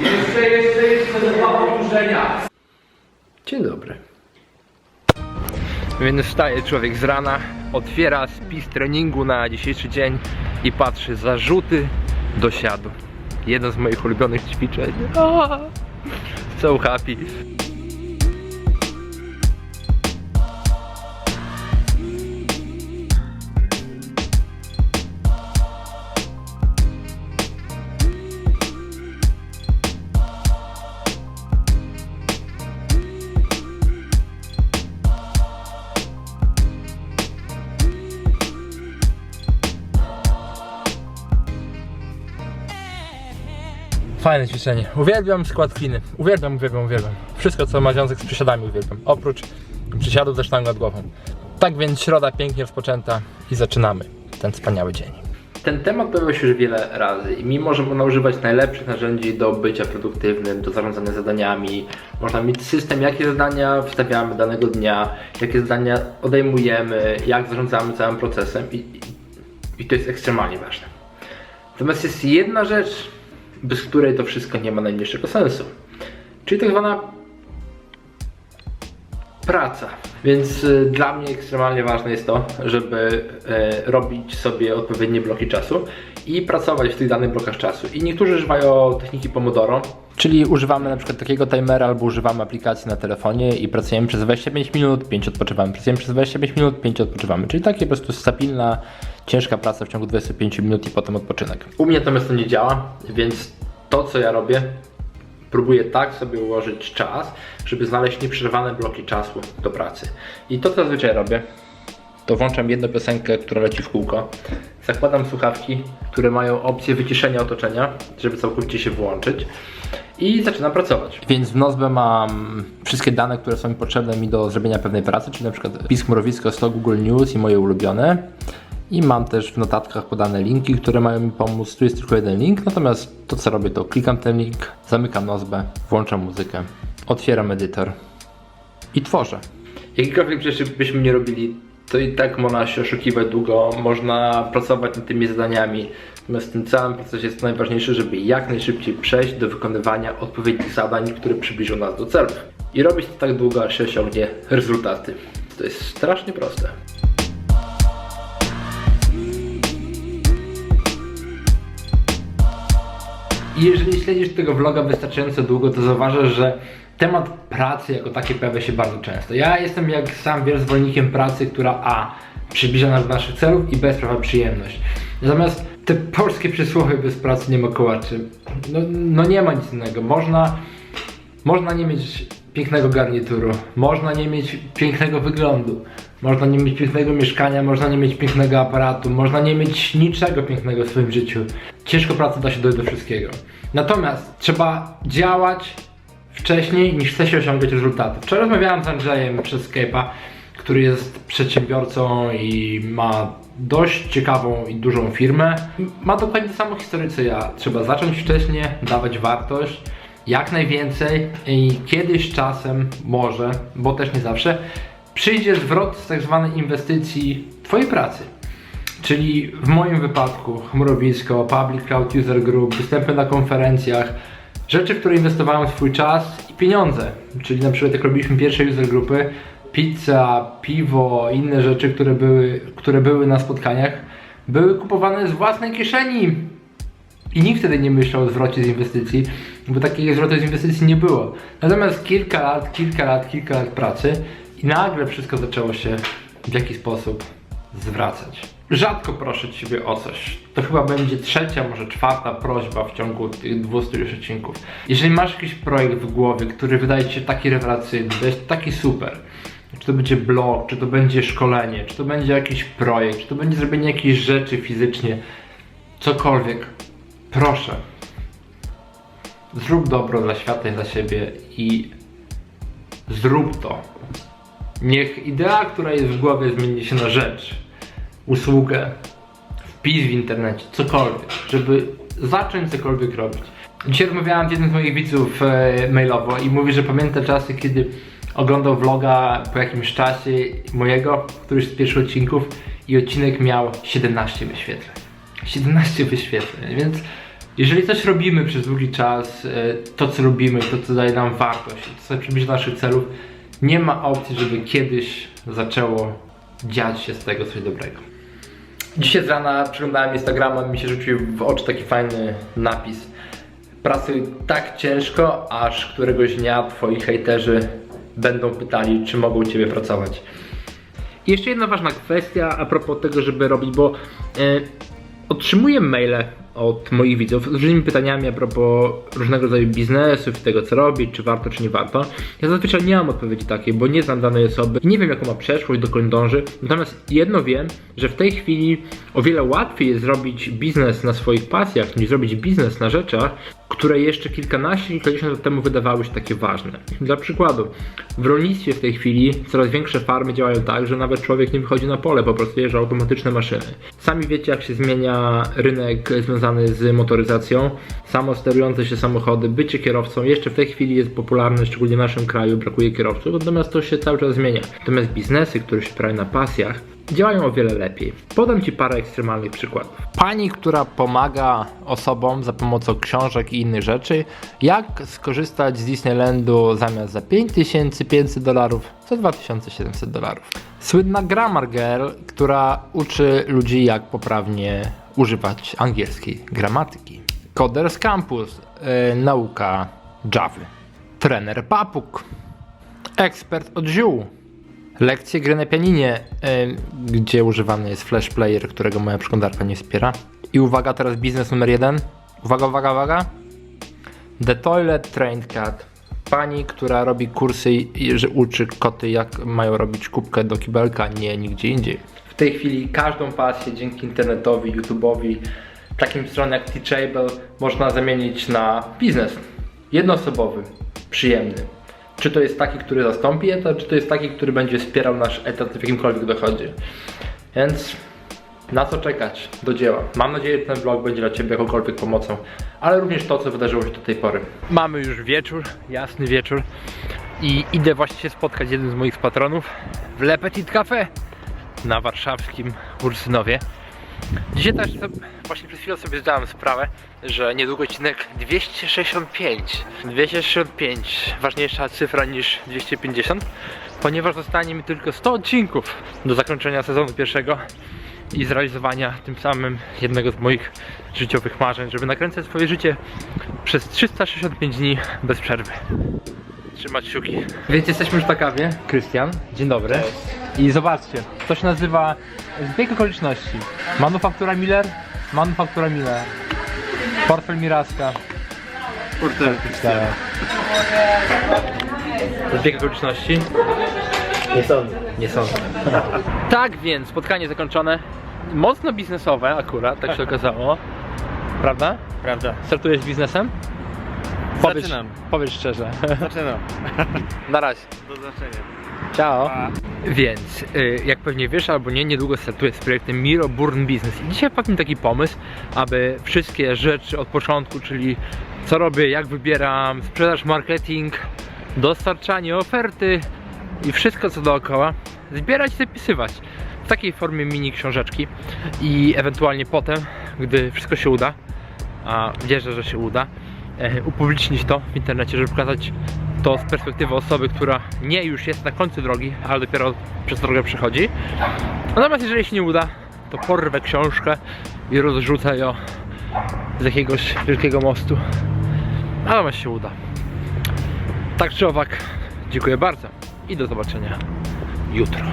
Jeszcze, jeszcze, jeszcze dwa powtórzenia. Dzień dobry. Więc wstaje człowiek z rana, otwiera spis treningu na dzisiejszy dzień i patrzy zarzuty do siadu. Jedno z moich ulubionych ćwiczeń. Ah, So happy. Fajne ćwiczenie. Uwielbiam skład kliny. Uwielbiam, uwielbiam, uwielbiam. Wszystko co ma związek z przysiadami uwielbiam. Oprócz przysiadów ze sztangą nad głową. Tak więc środa pięknie rozpoczęta i zaczynamy ten wspaniały dzień. Ten temat pojawił się już wiele razy i mimo, że można używać najlepszych narzędzi do bycia produktywnym, do zarządzania zadaniami, można mieć system, jakie zadania wstawiamy danego dnia, jakie zadania odejmujemy, jak zarządzamy całym procesem i, i, i to jest ekstremalnie ważne. Natomiast jest jedna rzecz, bez której to wszystko nie ma najmniejszego sensu. Czyli tak zwana praca. Więc y, dla mnie ekstremalnie ważne jest to, żeby e, robić sobie odpowiednie bloki czasu i pracować w tych danych blokach czasu. I niektórzy używają techniki Pomodoro. Czyli używamy na przykład takiego timera albo używamy aplikacji na telefonie i pracujemy przez 25 minut, 5 odpoczywamy. Pracujemy przez 25 minut, 5 odpoczywamy. Czyli takie po prostu stabilna, ciężka praca w ciągu 25 minut i potem odpoczynek. U mnie natomiast to nie działa, więc to co ja robię, próbuję tak sobie ułożyć czas, żeby znaleźć nieprzerwane bloki czasu do pracy. I to co zazwyczaj robię, to włączam jedną piosenkę, która leci w kółko. Zakładam słuchawki, które mają opcję wyciszenia otoczenia, żeby całkowicie się włączyć. I zaczynam pracować. Więc w Nozbe mam wszystkie dane, które są mi potrzebne mi do zrobienia pewnej pracy, czyli na przykład PiS Mrowisko 100 Google News i moje ulubione. I mam też w notatkach podane linki, które mają mi pomóc. Tu jest tylko jeden link, natomiast to co robię to klikam ten link, zamykam Nozbę, włączam muzykę, otwieram edytor i tworzę. Jakiekolwiek rzeczy byśmy nie robili, to i tak można się oszukiwać długo, można pracować nad tymi zadaniami. Natomiast w tym całym procesie jest najważniejsze, żeby jak najszybciej przejść do wykonywania odpowiednich zadań, które przybliżą nas do celów. I robić to tak długo, aż się osiągnie rezultaty. To jest strasznie proste. I jeżeli śledzisz tego vloga wystarczająco długo, to zauważasz, że temat pracy jako taki pojawia się bardzo często. Ja jestem, jak sam wiesz, zwolennikiem pracy, która A. przybliża nas do naszych celów i B. sprawia przyjemność. Natomiast te polskie przysłowie bez pracy nie ma kołaczy. No, no nie ma nic innego. Można, można nie mieć pięknego garnituru, można nie mieć pięknego wyglądu, można nie mieć pięknego mieszkania, można nie mieć pięknego aparatu, można nie mieć niczego pięknego w swoim życiu. Ciężko pracy da się dojść do wszystkiego. Natomiast trzeba działać wcześniej niż chce się osiągać rezultaty. Wczoraj rozmawiałem z Andrzejem przez Skype'a, który jest przedsiębiorcą i ma dość ciekawą i dużą firmę. Ma dokładnie samą historię co ja. Trzeba zacząć wcześniej, dawać wartość, jak najwięcej i kiedyś czasem, może, bo też nie zawsze, przyjdzie zwrot z tak zwanej inwestycji Twojej pracy. Czyli w moim wypadku chmurowisko, Public Cloud User Group, występy na konferencjach, rzeczy, w które inwestowałem swój czas i pieniądze. Czyli na przykład jak robiliśmy pierwsze user grupy, pizza, piwo, inne rzeczy, które były, które były na spotkaniach, były kupowane z własnej kieszeni. I nikt wtedy nie myślał o zwrocie z inwestycji, bo takiego zwrotu z inwestycji nie było. Natomiast kilka lat, kilka lat, kilka lat pracy i nagle wszystko zaczęło się w jakiś sposób zwracać. Rzadko proszę Ciebie o coś. To chyba będzie trzecia, może czwarta prośba w ciągu tych 200 już odcinków. Jeżeli masz jakiś projekt w głowie, który wydaje Ci się taki rewelacyjny, to jest taki super, czy to będzie blog, czy to będzie szkolenie, czy to będzie jakiś projekt, czy to będzie zrobienie jakiejś rzeczy fizycznie, cokolwiek, proszę, zrób dobro dla świata i dla siebie i zrób to. Niech idea, która jest w głowie, zmieni się na rzecz, usługę, wpis w internecie, cokolwiek, żeby zacząć cokolwiek robić. Dzisiaj rozmawiałem z jednym z moich widzów e, mailowo i mówi, że pamięta czasy, kiedy oglądał vloga po jakimś czasie mojego, któryś z pierwszych odcinków i odcinek miał 17 wyświetleń. 17 wyświetleń, więc Jeżeli coś robimy przez długi czas, e, to co lubimy, to co daje nam wartość, to co przybliży do naszych celów, nie ma opcji, żeby kiedyś zaczęło dziać się z tego coś dobrego. Dzisiaj z rana przeglądałem Instagrama, mi się rzucił w oczy taki fajny napis. Pracuj tak ciężko, aż któregoś dnia twoi hejterzy będą pytali, czy mogą ciebie pracować. I jeszcze jedna ważna kwestia a propos tego, żeby robić, bo e, otrzymuję maile od moich widzów z różnymi pytaniami a propos różnego rodzaju biznesów, tego co robić, czy warto, czy nie warto. Ja zazwyczaj nie mam odpowiedzi takiej, bo nie znam danej osoby, nie wiem jaką ma przeszłość, dokąd dąży. Natomiast jedno wiem, że w tej chwili o wiele łatwiej jest zrobić biznes na swoich pasjach, niż zrobić biznes na rzeczach, które jeszcze kilkanaście, kilkadziesiąt lat temu wydawały się takie ważne. Dla przykładu, w rolnictwie w tej chwili coraz większe farmy działają tak, że nawet człowiek nie wychodzi na pole, po prostu jeżdżą automatyczne maszyny. Sami wiecie, jak się zmienia rynek związany z motoryzacją, samo sterujące się samochody, bycie kierowcą jeszcze w tej chwili jest popularne, szczególnie w naszym kraju, brakuje kierowców, natomiast to się cały czas zmienia. Natomiast biznesy, które się opierają na pasjach, działają o wiele lepiej. Podam Ci parę ekstremalnych przykładów. Pani, która pomaga osobom za pomocą książek i innych rzeczy, jak skorzystać z Disneylandu zamiast za 5500 dolarów, za 2700 dolarów. Słynna Grammar Girl, która uczy ludzi jak poprawnie używać angielskiej gramatyki. Coders Campus, yy, nauka Java. Trener Papuk, ekspert od ziół. Lekcje gry na pianinie, y, gdzie używany jest flash player, którego moja przeglądarka nie wspiera. I uwaga, teraz biznes numer jeden. Uwaga, uwaga, uwaga. The Toilet Trained Cat. Pani, która robi kursy i że uczy koty, jak mają robić kubkę do kibelka, nie nigdzie indziej. W tej chwili każdą pasję dzięki internetowi, YouTube'owi, takim stronom jak Teachable można zamienić na biznes. Jednoosobowy, przyjemny. Czy to jest taki, który zastąpi etat, czy to jest taki, który będzie wspierał nasz etat w jakimkolwiek dochodzie. Więc na co czekać? Do dzieła. Mam nadzieję, że ten vlog będzie dla Ciebie jakąkolwiek pomocą, ale również to, co wydarzyło się do tej pory. Mamy już wieczór, jasny wieczór i idę właśnie się spotkać z jednym z moich patronów w Le Petit Café na warszawskim Ursynowie. Dzisiaj też sobie, właśnie przed chwilą sobie zdałem sprawę, że niedługo odcinek 265. 265 ważniejsza cyfra niż 250, ponieważ zostanie mi tylko 100 odcinków do zakończenia sezonu pierwszego i zrealizowania tym samym jednego z moich życiowych marzeń, żeby nakręcać swoje życie przez 365 dni bez przerwy. Trzymać kciuki. Więc jesteśmy już na kawie. Krystian, dzień dobry. I zobaczcie, to się nazywa zbieg okoliczności. Manufaktura Miller, manufaktura Miller. Portfel Miraska. Porter. Zbieg okoliczności. Nie sądzę. Nie sądzę. tak więc, spotkanie zakończone. Mocno biznesowe akurat, tak się okazało. Prawda? Prawda. Startujesz biznesem? Zaczynam. Powiedz szczerze. Zaczynam. Na razie. Do zobaczenia. Ciao. Pa. Więc, y, jak pewnie wiesz albo nie, niedługo startuję z projektem Miro Burn Business. I dzisiaj wpadł mi taki pomysł, aby wszystkie rzeczy od początku, czyli co robię, jak wybieram, sprzedaż, marketing, dostarczanie, oferty i wszystko co dookoła, zbierać i zapisywać w takiej formie mini książeczki i ewentualnie potem, gdy wszystko się uda, a wierzę, że się uda, upublicznić to w internecie, żeby pokazać to z perspektywy osoby, która nie już jest na końcu drogi, ale dopiero przez drogę przechodzi. Natomiast jeżeli się nie uda, to porwę książkę i rozrzucę ją z jakiegoś wielkiego mostu. Natomiast się uda. Tak czy owak, dziękuję bardzo i do zobaczenia jutro.